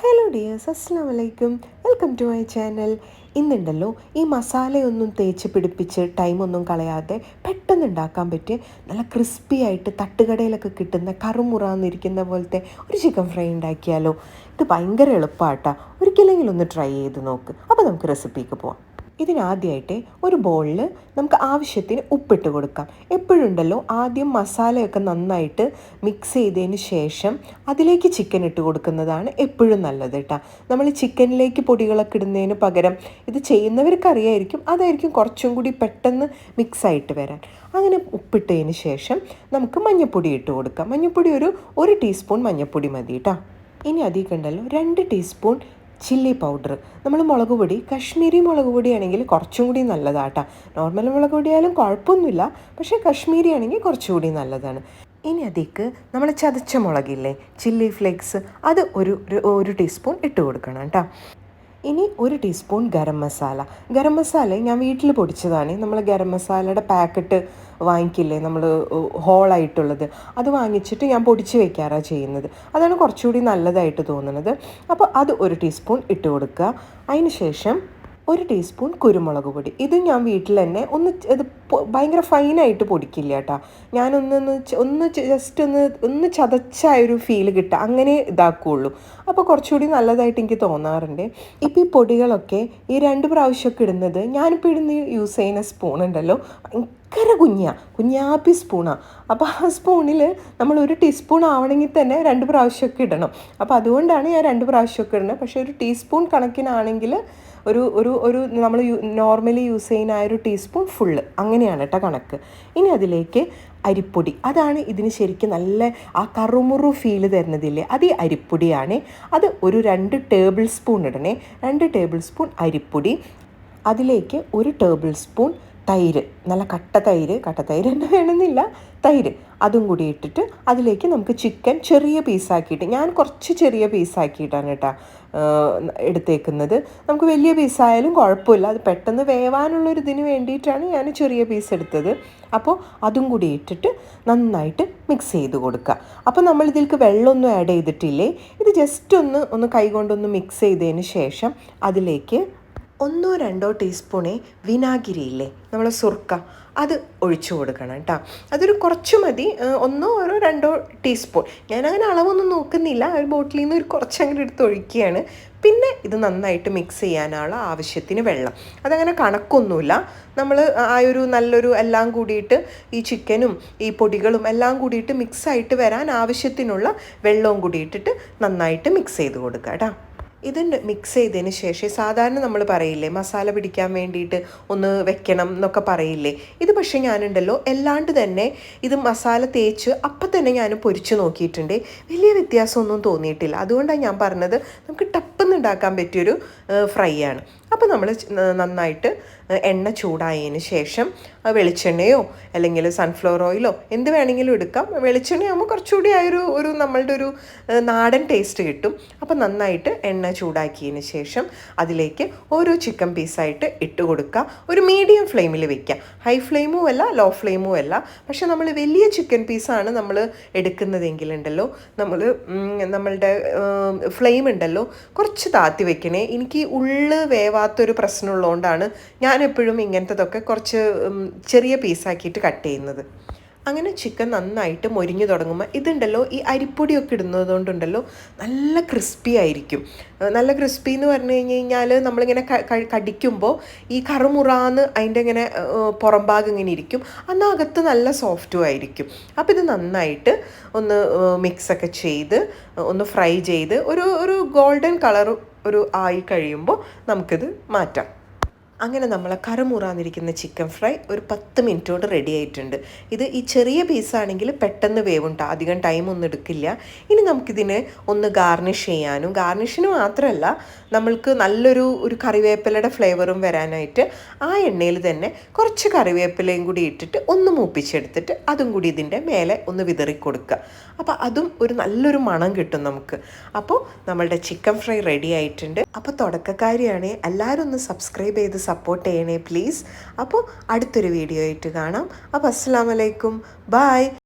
Hello dears അസ്സാം വലൈക്കും welcome to my channel ഇന്നുണ്ടല്ലോ ഈ മസാലയൊന്നും തേച്ച് പിടിപ്പിച്ച് ടൈമൊന്നും കളയാതെ പെട്ടെന്ന് ഉണ്ടാക്കാൻ പറ്റിയ നല്ല ക്രിസ്പി ആയിട്ട് തട്ടുകടയിലൊക്കെ കിട്ടുന്ന കറുമുറാന്നിരിക്കുന്ന പോലത്തെ ഒരു ചിക്കൻ ഫ്രൈ ഉണ്ടാക്കിയാലോ. ഇത് ഭയങ്കര എളുപ്പമാട്ടാ. ഒരിക്കലെങ്കിലും ഒന്ന് ട്രൈ ചെയ്ത് നോക്ക്. അപ്പോൾ നമുക്ക് റെസിപ്പിക്ക് പോവാം. ഇതിനാദ്യമായിട്ട് ഒരു ബോളിൽ നമുക്ക് ആവശ്യത്തിന് ഉപ്പിട്ട് കൊടുക്കാം. എപ്പോഴുണ്ടല്ലോ ആദ്യം മസാലയൊക്കെ നന്നായിട്ട് മിക്സ് ചെയ്തതിന് ശേഷം അതിലേക്ക് ചിക്കൻ ഇട്ട് കൊടുക്കുന്നതാണ് എപ്പോഴും നല്ലത് കേട്ടോ നമ്മൾ ചിക്കനിലേക്ക് പൊടികളൊക്കെ ഇടുന്നതിന് പകരം ഇത് ചെയ്യുന്നവർക്ക് അറിയായിരിക്കും അതായിരിക്കും കുറച്ചും കൂടി പെട്ടെന്ന് മിക്സ് ആയിട്ട് വരാൻ. അങ്ങനെ ഉപ്പിട്ടതിന് ശേഷം നമുക്ക് മഞ്ഞൾപ്പൊടി ഇട്ട് കൊടുക്കാം. മഞ്ഞൾപ്പൊടി ഒരു ഒരു ടീസ്പൂൺ മഞ്ഞൾപ്പൊടി മതി കേട്ടോ ഇനി അധികം ഉണ്ടല്ലോ രണ്ട് ടീസ്പൂൺ ചില്ലി പൗഡർ. നമ്മൾ മുളക് പൊടി കശ്മീരി മുളക് പൊടിയാണെങ്കിൽ കുറച്ചും കൂടി നല്ലതാട്ടാ. നോർമൽ മുളക് പൊടിയായാലും കുഴപ്പമൊന്നുമില്ല. പക്ഷേ കശ്മീരി ആണെങ്കിൽ കുറച്ചുകൂടി നല്ലതാണ്. ഇനി അതിക്ക് നമ്മൾ ചതച്ച മുളകില്ലേ ചില്ലി ഫ്ലേക്സ് അത് ഒരു ഒരു- ടീസ്പൂൺ ഇട്ട് കൊടുക്കണം കേട്ടോ. ഇനി ഒരു ടീസ്പൂൺ ഗരം മസാല. ഗരം മസാല ഞാൻ വീട്ടിൽ പൊടിച്ചതാണ്. നമ്മൾ ഗരം മസാലയുടെ പാക്കറ്റ് വാങ്ങിക്കില്ലേ? നമ്മൾ ഹോളായിട്ടുള്ളത് അത് വാങ്ങിച്ചിട്ട് ഞാൻ പൊടിച്ച് വെക്കാറാണ് ചെയ്യുന്നത്. അതാണ് കുറച്ചുകൂടി നല്ലതായിട്ട് തോന്നുന്നത്. അപ്പോൾ അത് ഒരു ടീസ്പൂൺ ഇട്ട് കൊടുക്കുക. അതിന് ശേഷം ഒരു ടീസ്പൂൺ കുരുമുളക് പൊടി. ഇത് ഞാൻ വീട്ടിൽ തന്നെ ഒന്ന് ഇത് ഭയങ്കര ഫൈനായിട്ട് പൊടിക്കില്ല കേട്ടോ. ഞാനൊന്നൊന്ന് ച- ഒന്ന് ജസ്റ്റ് ഒന്ന് ഒന്ന് ചതച്ച ഒരു ഫീൽ കിട്ടുക അങ്ങനെ ഇതാക്കുകയുള്ളൂ അപ്പോൾ കുറച്ചുകൂടി നല്ലതായിട്ട് എനിക്ക് തോന്നാറുണ്ട്. ഇപ്പോൾ ഈ പൊടികളൊക്കെ ഈ രണ്ട് പ്രാവശ്യമൊക്കെ ഇടുന്നത് ഞാനിപ്പോൾ ഇടുന്ന യൂസ് ചെയ്യുന്ന സ്പൂൺ ഉണ്ടല്ലോ ഭയങ്കര കുഞ്ഞാ കുഞ്ഞാപ്പി സ്പൂണാണ് അപ്പോൾ ആ സ്പൂണിൽ നമ്മൾ ഒരു ടീസ്പൂൺ ആവണമെങ്കിൽ തന്നെ രണ്ട് പ്രാവശ്യമൊക്കെ ഇടണം. അപ്പോൾ അതുകൊണ്ടാണ് ഞാൻ രണ്ട് പ്രാവശ്യമൊക്കെ ഇടുന്നത്. പക്ഷേ ഒരു ടീസ്പൂൺ കണക്കിനാണെങ്കിൽ ഒരു ഒരു ഒരു നമ്മൾ നോർമലി യൂസ് ചെയ്യുന്ന ആ ഒരു ടീസ്പൂൺ ഫുള്ള് അങ്ങനെയാണ് കേട്ടോ കണക്ക്. ഇനി അതിലേക്ക് അരിപ്പൊടി. അതാണ് ഇതിന് ശരിക്കും നല്ല ആ കറുമുറു ഫീൽ തരുന്നതില്ലേ? അത് ഈ അരിപ്പൊടിയാണ്. അത് ഒരു രണ്ട് ടേബിൾ സ്പൂൺ ഇടണേ. രണ്ട് ടേബിൾ സ്പൂൺ അരിപ്പൊടി. അതിലേക്ക് ഒരു ടേബിൾ സ്പൂൺ തൈര്. നല്ല കട്ട തൈര്. കട്ട തൈര് തന്നെ വേണമെന്നില്ല. തൈര്. അതും കൂടി ഇട്ടിട്ട് അതിലേക്ക് നമുക്ക് ചിക്കൻ ചെറിയ പീസാക്കിയിട്ട് ഞാൻ കുറച്ച് ചെറിയ പീസാക്കിയിട്ടാണ് കേട്ടോ എടുത്തേക്കുന്നത്. നമുക്ക് വലിയ പീസായാലും കുഴപ്പമില്ല. അത് പെട്ടെന്ന് വേവാനുള്ളൊരു ഇതിന് വേണ്ടിയിട്ടാണ് ഞാൻ ചെറിയ പീസ് എടുത്തത്. അപ്പോൾ അതും കൂടി ഇട്ടിട്ട് നന്നായിട്ട് മിക്സ് ചെയ്ത് കൊടുക്കുക അപ്പോൾ നമ്മൾ ഇതിലേക്ക് വെള്ളമൊന്നും ആഡ് ചെയ്തിട്ടില്ലേ? ഇത് ജസ്റ്റ് ഒന്ന് ഒന്ന് കൈകൊണ്ടൊന്ന് മിക്സ് ചെയ്തതിന് ശേഷം അതിലേക്ക് ഒന്നോ രണ്ടോ ടീസ്പൂണേ വിനാഗിരിയില്ലേ നമ്മൾ സുർക്ക അത് ഒഴിച്ചു കൊടുക്കണം കേട്ടോ. അതൊരു കുറച്ച് മതി. ഒന്നോ ഓരോ രണ്ടോ ടീസ്പൂൺ. ഞാനങ്ങനെ അളവൊന്നും നോക്കുന്നില്ല. ഒരു ബോട്ടിലിൽ നിന്ന് ഒരു കുറച്ചങ്ങനെ എടുത്ത് ഒഴിക്കുകയാണ്. പിന്നെ ഇത് നന്നായിട്ട് മിക്സ് ചെയ്യാനുള്ള ആവശ്യത്തിന് വെള്ളം. അതങ്ങനെ കണക്കൊന്നുമില്ല. നമ്മൾ ആ ഒരു നല്ലൊരു എല്ലാം കൂടിയിട്ട് ഈ ചിക്കനും ഈ പൊടികളും എല്ലാം കൂടിയിട്ട് മിക്സായിട്ട് വരാൻ ആവശ്യത്തിനുള്ള വെള്ളവും കൂടി ഇട്ടിട്ട് നന്നായിട്ട് മിക്സ് ചെയ്ത് കൊടുക്കുക കേട്ടോ. ഇത് മിക്സ് ചെയ്തതിന് ശേഷം സാധാരണ നമ്മൾ പറയില്ലേ മസാല പിടിക്കാൻ വേണ്ടിയിട്ട് ഒന്ന് വെക്കണം എന്നൊക്കെ പറയില്ലേ? ഇത് പക്ഷേ ഞാനുണ്ടല്ലോ എല്ലാണ്ട് തന്നെ ഇത് മസാല തേച്ച് അപ്പം തന്നെ ഞാൻ പൊരിച്ചു നോക്കിയിട്ടുണ്ട്. വലിയ വ്യത്യാസമൊന്നും തോന്നിയിട്ടില്ല. അതുകൊണ്ടാണ് ഞാൻ പറഞ്ഞത് നമുക്ക് ടപ്പെന്ന് ഉണ്ടാക്കാൻ പറ്റിയൊരു ഫ്രൈ ആണ്. അപ്പോൾ നമ്മൾ നന്നായിട്ട് എണ്ണ ചൂടായതിന് ശേഷം വെളിച്ചെണ്ണയോ അല്ലെങ്കിൽ സൺഫ്ലവർ ഓയിലോ എന്ത് വേണമെങ്കിലും എടുക്കാം. വെളിച്ചെണ്ണയാകുമ്പോൾ കുറച്ചുകൂടി ആ ഒരു ഒരു നമ്മളുടെ ഒരു നാടൻ ടേസ്റ്റ് കിട്ടും. അപ്പോൾ നന്നായിട്ട് എണ്ണ ചൂടാക്കിയതിന് ശേഷം അതിലേക്ക് ഓരോ ചിക്കൻ പീസായിട്ട് ഇട്ട് കൊടുക്കുക ഒരു മീഡിയം ഫ്ലെയിമിൽ വെക്കുക ഹൈ ഫ്ലെയിമും അല്ല ലോ ഫ്ലെയിമും അല്ല. പക്ഷേ നമ്മൾ വലിയ ചിക്കൻ പീസാണ് നമ്മൾ എടുക്കുന്നതെങ്കിലുണ്ടല്ലോ നമ്മൾ നമ്മളുടെ ഫ്ലെയിം ഉണ്ടല്ലോ കുറച്ച് താത്തി വെക്കണേ. എനിക്ക് ഉള്ളു ഉള്ള് വേവാത്തൊരു പ്രശ്നമുള്ളതുകൊണ്ടാണ് ഞാനെപ്പോഴും ഇങ്ങനത്തതൊക്കെ കുറച്ച് ചെറിയ പീസാക്കിയിട്ട് കട്ട് ചെയ്യുന്നത്. അങ്ങനെ ചിക്കൻ നന്നായിട്ട് മൊരിഞ്ഞു തുടങ്ങുമ്പോൾ ഇതുണ്ടല്ലോ ഈ അരിപ്പൊടിയൊക്കെ ഇടുന്നത് കൊണ്ടുണ്ടല്ലോ നല്ല ക്രിസ്പി ആയിരിക്കും. നല്ല ക്രിസ്പി എന്ന് പറഞ്ഞു കഴിഞ്ഞ് കഴിഞ്ഞാൽ നമ്മളിങ്ങനെ കടിക്കുമ്പോൾ ഈ കറുമുറാന്ന് അതിന്റെ ഇങ്ങനെ പുറംഭാഗം ഇങ്ങനെ ഇരിക്കും. അന്ന് അകത്ത് നല്ല സോഫ്റ്റും ആയിരിക്കും. അപ്പോൾ ഇത് നന്നായിട്ട് ഒന്ന് മിക്സൊക്കെ ചെയ്ത് ഒന്ന് ഫ്രൈ ചെയ്ത് ഒരു ഒരു ഗോൾഡൻ കളർ ഒരു ആയി കഴിയുമ്പോൾ നമുക്കിത് മാറ്റാം. അങ്ങനെ നമ്മൾ കറമുറാന്നിരിക്കുന്ന ചിക്കൻ ഫ്രൈ ഒരു പത്ത് മിനിറ്റ് കൊണ്ട് റെഡി ആയിട്ടുണ്ട്. ഇത് ഈ ചെറിയ പീസാണെങ്കിൽ പെട്ടെന്ന് വേവുണ്ട് അധികം ടൈം ഒന്നും എടുക്കില്ല. ഇനി നമുക്കിതിനെ ഒന്ന് ഗാർണിഷ് ചെയ്യാനും. ഗാർണിഷിന് മാത്രമല്ല നമ്മൾക്ക് നല്ലൊരു ഒരു കറിവേപ്പിലയുടെ ഫ്ലേവറും വരാനായിട്ട് ആ എണ്ണയിൽ തന്നെ കുറച്ച് കറിവേപ്പിലയും കൂടി ഇട്ടിട്ട് ഒന്ന് മൂപ്പിച്ചെടുത്തിട്ട് അതും കൂടി ഇതിന്റെ മേലെ ഒന്ന് വിതറി കൊടുക്കുക. അപ്പോൾ അതും ഒരു നല്ലൊരു മണം കിട്ടും നമുക്ക്. അപ്പോൾ നമ്മളുടെ ചിക്കൻ ഫ്രൈ റെഡി ആയിട്ടുണ്ട്. അപ്പോൾ തുടക്കക്കാരിയാണേ. എല്ലാവരും ഒന്ന് സബ്സ്ക്രൈബ് ചെയ്ത് സപ്പോർട്ട് ചെയ്യണേ പ്ലീസ് അപ്പോൾ അടുത്തൊരു വീഡിയോ ആയിട്ട് കാണാം. അപ്പോൾ അസ്സാം വലൈക്കും ബായ്